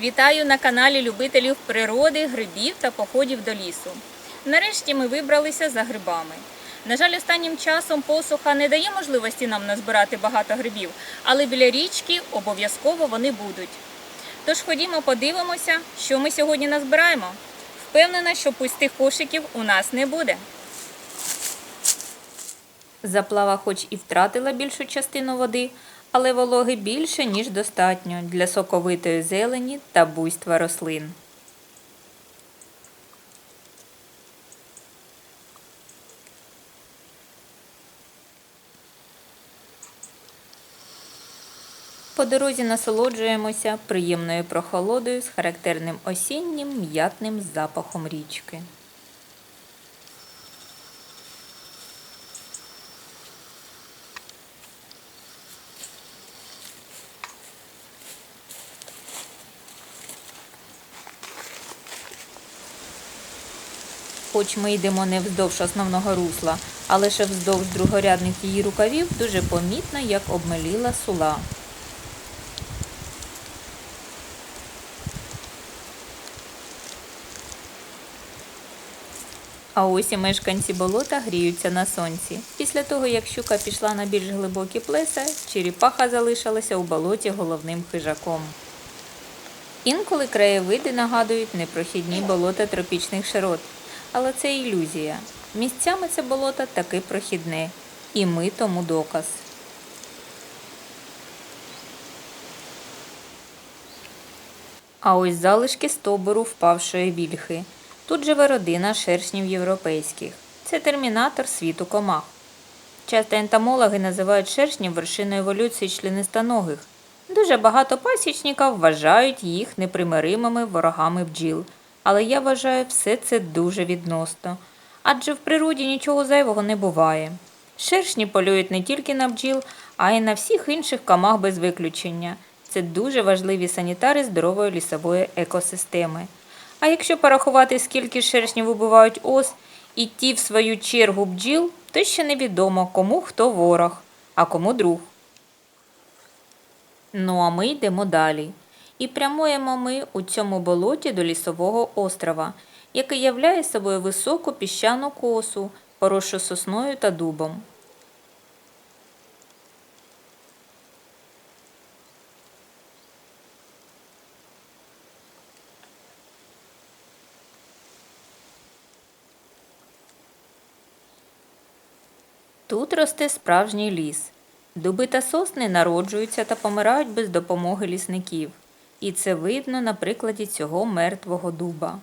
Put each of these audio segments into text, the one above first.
Вітаю на каналі любителів природи, грибів та походів до лісу. Нарешті ми вибралися за грибами. На жаль, останнім часом посуха не дає можливості нам назбирати багато грибів, але біля річки обов'язково вони будуть. Тож ходімо подивимося, що ми сьогодні назбираємо. Впевнена, що пустих кошиків у нас не буде. Заплава хоч і втратила більшу частину води, але вологи більше, ніж достатньо для соковитої зелені та буйства рослин. По дорозі насолоджуємося приємною прохолодою з характерним осіннім м'ятним запахом річки. Хоч ми йдемо не вздовж основного русла, а лише вздовж другорядних її рукавів, дуже помітно, як обмеліла сула. А ось і мешканці болота гріються на сонці. Після того, як щука пішла на більш глибокі плеса, черепаха залишилася у болоті головним хижаком. Інколи краєвиди нагадують непрохідні болота тропічних широт, але це ілюзія. Місцями це болото таки прохідне, і ми тому доказ. А ось залишки стобору впавшої вільхи. Тут живе родина шершнів європейських. Це термінатор світу комах. Часто ентомологи називають шершнів вершиною еволюції членистоногих. Дуже багато пасічників вважають їх непримиримими ворогами бджіл. Але я вважаю все це дуже відносно. Адже в природі нічого зайвого не буває. Шершні полюють не тільки на бджіл, а й на всіх інших комах без виключення. Це дуже важливі санітари здорової лісової екосистеми. А якщо порахувати, скільки шершнів убивають ос, і ті в свою чергу бджіл, то ще невідомо, кому хто ворог, а кому друг. Ну а ми йдемо далі. І прямуємо ми у цьому болоті до лісового острова, який являє собою високу піщану косу, поросшу сосною та дубом. Тут росте справжній ліс. Дуби та сосни народжуються та помирають без допомоги лісників. І це видно на прикладі цього мертвого дуба.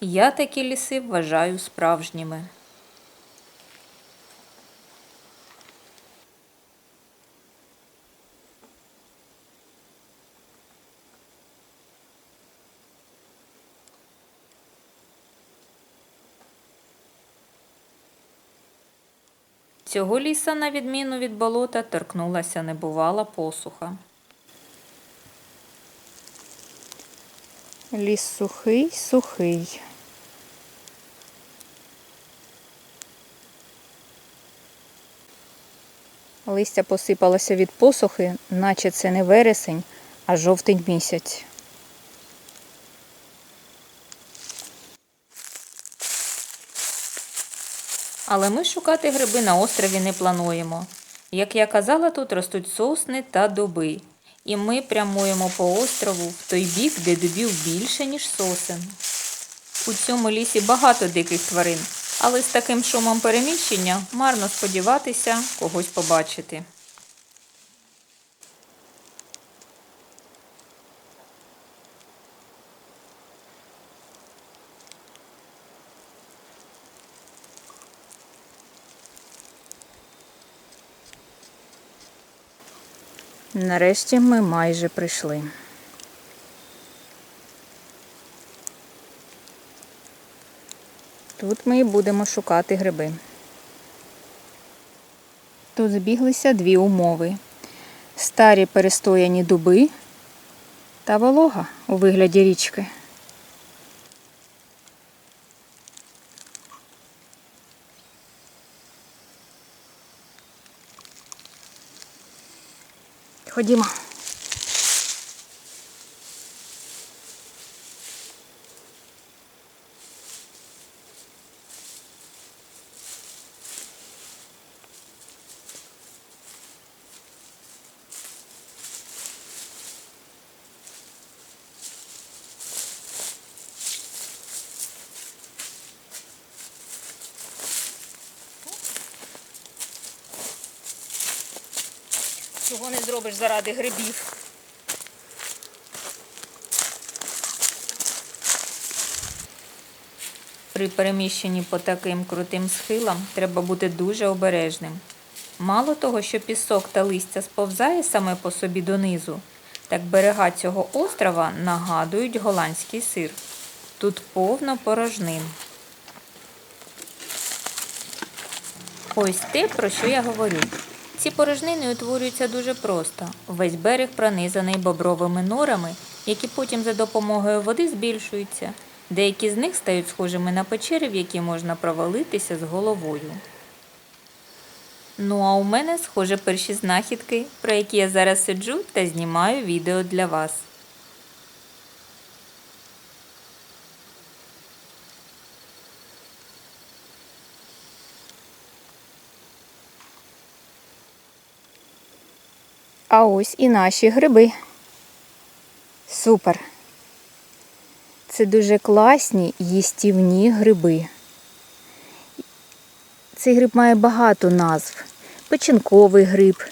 Я такі ліси вважаю справжніми. Цього ліса, на відміну від болота, торкнулася небувала посуха. Ліс сухий, сухий. Листя посипалося від посухи, наче це не вересень, а жовтень місяць. Але ми шукати гриби на острові не плануємо. Як я казала, тут ростуть сосни та дуби. І ми прямуємо по острову в той бік, де дубів більше, ніж сосен. У цьому лісі багато диких тварин, але з таким шумом переміщення марно сподіватися когось побачити. Нарешті ми майже прийшли. Тут ми і будемо шукати гриби. Тут збіглися дві умови: старі перестояні дуби та волога у вигляді річки. Ходімо. Чого не зробиш заради грибів? При переміщенні по таким крутим схилам треба бути дуже обережним. Мало того, що пісок та листя сповзає саме по собі донизу, так берега цього острова нагадують голландський сир. Тут повно порожнин. Ось те, про що я говорю. Ці порожнини утворюються дуже просто. Весь берег пронизаний бобровими норами, які потім за допомогою води збільшуються. Деякі з них стають схожими на печери, в які можна провалитися з головою. Ну а у мене схоже перші знахідки, про які я зараз сиджу та знімаю відео для вас. А ось і наші гриби. Супер. Це дуже класні їстівні гриби. Цей гриб має багато назв: печінковий гриб,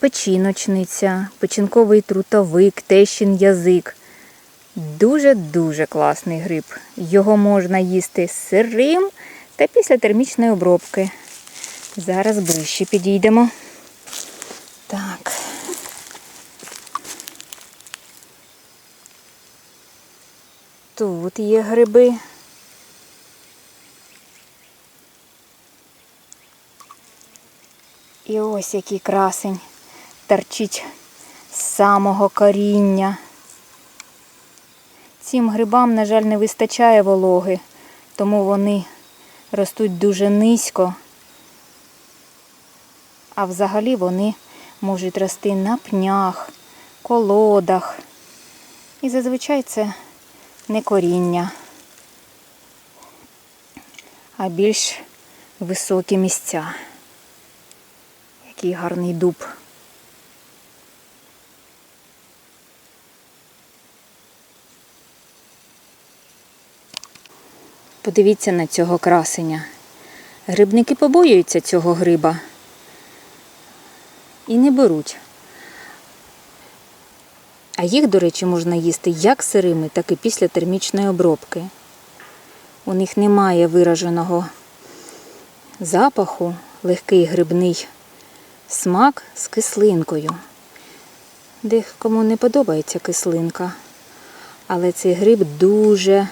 печіночниця, печінковий трутовик, тещин язик. Дуже-дуже класний гриб. Його можна їсти сирим та після термічної обробки. Зараз ближче підійдемо. Тут є гриби. І ось який красень торчить з самого коріння. Цим грибам, на жаль, не вистачає вологи, тому вони ростуть дуже низько. А взагалі вони можуть рости на пнях, колодах. І зазвичай це не коріння, а більш високі місця. Який гарний дуб. Подивіться на цього красеня. Грибники побоюються цього гриба і не беруть. А їх, до речі, можна їсти як сирими, так і після термічної обробки. У них немає вираженого запаху, легкий грибний смак з кислинкою. Декому не подобається кислинка, але цей гриб дуже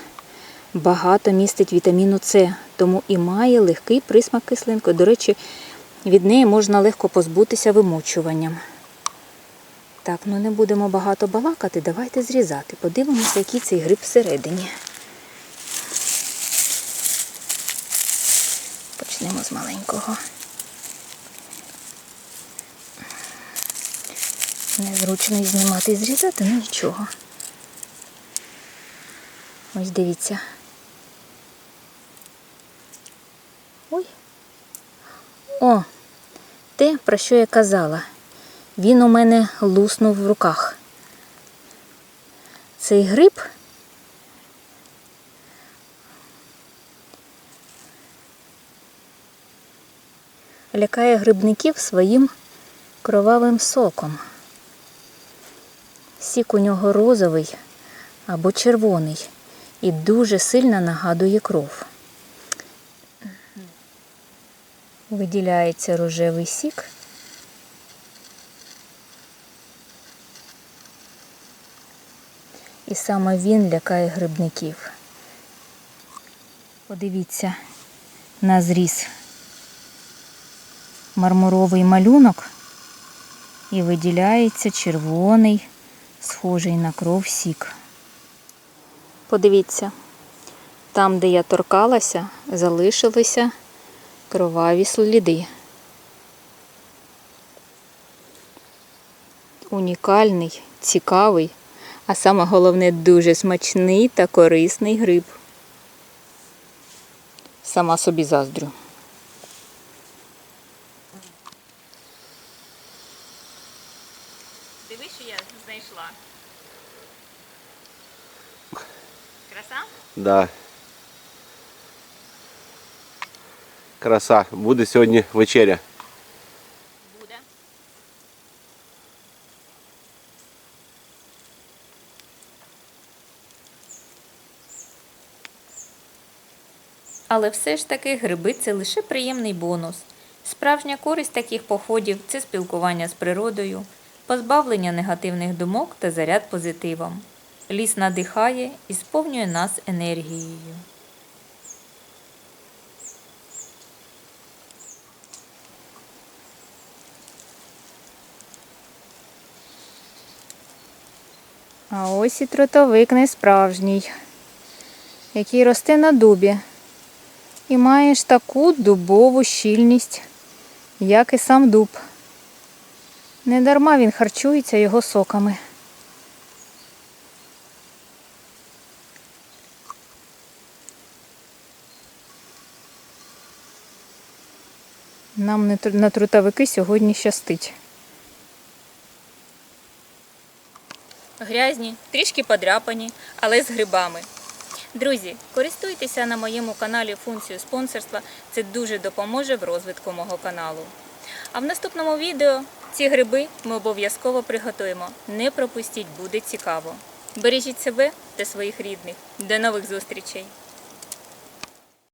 багато містить вітаміну С, тому і має легкий присмак кислинки. До речі, від неї можна легко позбутися вимочуванням. Так, ну не будемо багато балакати, давайте зрізати. Подивимося, який цей гриб всередині. Почнемо з маленького. Незручно і знімати і зрізати, ну нічого. Ось дивіться. Ой. О, те, про що я казала. Він у мене луснув в руках. Цей гриб лякає грибників своїм кровавим соком. Сік у нього розовий або червоний і дуже сильно нагадує кров. Виділяється рожевий сік. І саме він лякає грибників. Подивіться на зріз мармуровий малюнок і виділяється червоний, схожий на кров сік. Подивіться, там, де я торкалася, залишилися кроваві сліди. унікальний, цікавий, а саме головне дуже смачний та корисний гриб. Сама собі заздрю. Дивись, що я знайшла. Краса? Да. Краса. Буде сьогодні вечеря. Буде. Але все ж таки гриби це лише приємний бонус. Справжня користь таких походів це спілкування з природою, позбавлення негативних думок та заряд позитивом. Ліс надихає і сповнює нас енергією. А ось і тротовик несправжній, який росте на дубі. І маєш таку дубову щільність, як і сам дуб. Недарма він харчується його соками. Нам на трутовики сьогодні щастить. Грязні, трішки подряпані, але з грибами. Друзі, користуйтеся на моєму каналі функцією спонсорства. Це дуже допоможе в розвитку мого каналу. А в наступному відео ці гриби ми обов'язково приготуємо. Не пропустіть, буде цікаво. Бережіть себе та своїх рідних. До нових зустрічей!